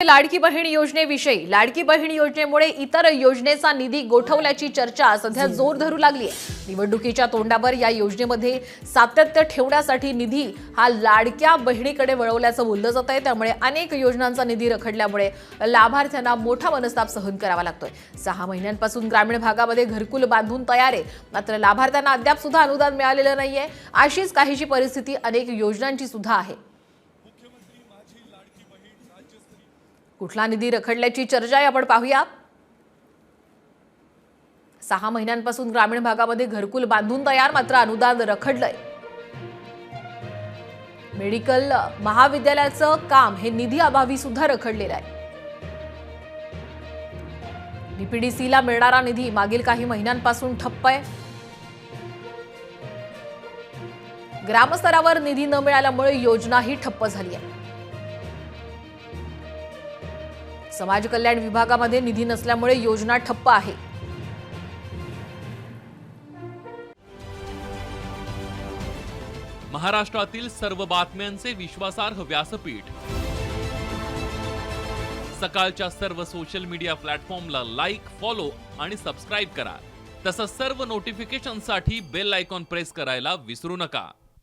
लाडकी बहीण योजनेविषयी. लाडकी बहीण योजनेमुळे इतर योजनेचा निधी गोठवल्याची चर्चा सध्या जोर धरू लागली आहे निवडणुकीच्या तोंडावर या योजनेमध्ये सातत्य ठेवण्यासाठी निधी हा लाडक्या बहिणीकडे वळवल्याचं बोललं जात आहे. त्यामुळे अनेक योजनांचा निधी रखडल्यामुळे लाभार्थ्यांना मोठा मनस्ताप सहन करावा लागतोय. सहा महिन्यांपासून ग्रामीण भागामध्ये घरकुल बांधून तयार आहे. मात्र लाभार्थ्यांना अद्याप सुद्धा अनुदान मिळालेलं नाहीये. अशीच काहीशी परिस्थिती अनेक योजनांची सुद्धा आहे. कुठला निधी रखडल्याची चर्चा आपण पाहूया. सहा महिन्यांपासून ग्रामीण भागामध्ये घरकुल बांधून तयार मात्र अनुदान रखडलंय. मेडिकल महाविद्यालयाचं काम हे निधी अभावी सुद्धा रखडलेलं आहे. डीपीडीसीला मिळणारा निधी मागील काही महिन्यांपासून ठप्प आहे. ग्रामस्तरावर निधी न मिळाल्यामुळे योजनाही ठप्प झाली आहे. समाज कल्याण विभागामध्ये निधी नसल्यामुळे योजना ठप्प आहे. महाराष्ट्रातील सर्व बातम्यांचे विश्वासार्ह व्यासपीठ. सकाळच्या सर्व सोशल मीडिया प्लॅटफॉर्मला लाईक फॉलो आणि सबस्क्राईब करा. तसंच सर्व नोटिफिकेशनसाठी बेल आयकॉन प्रेस करायला विसरू नका.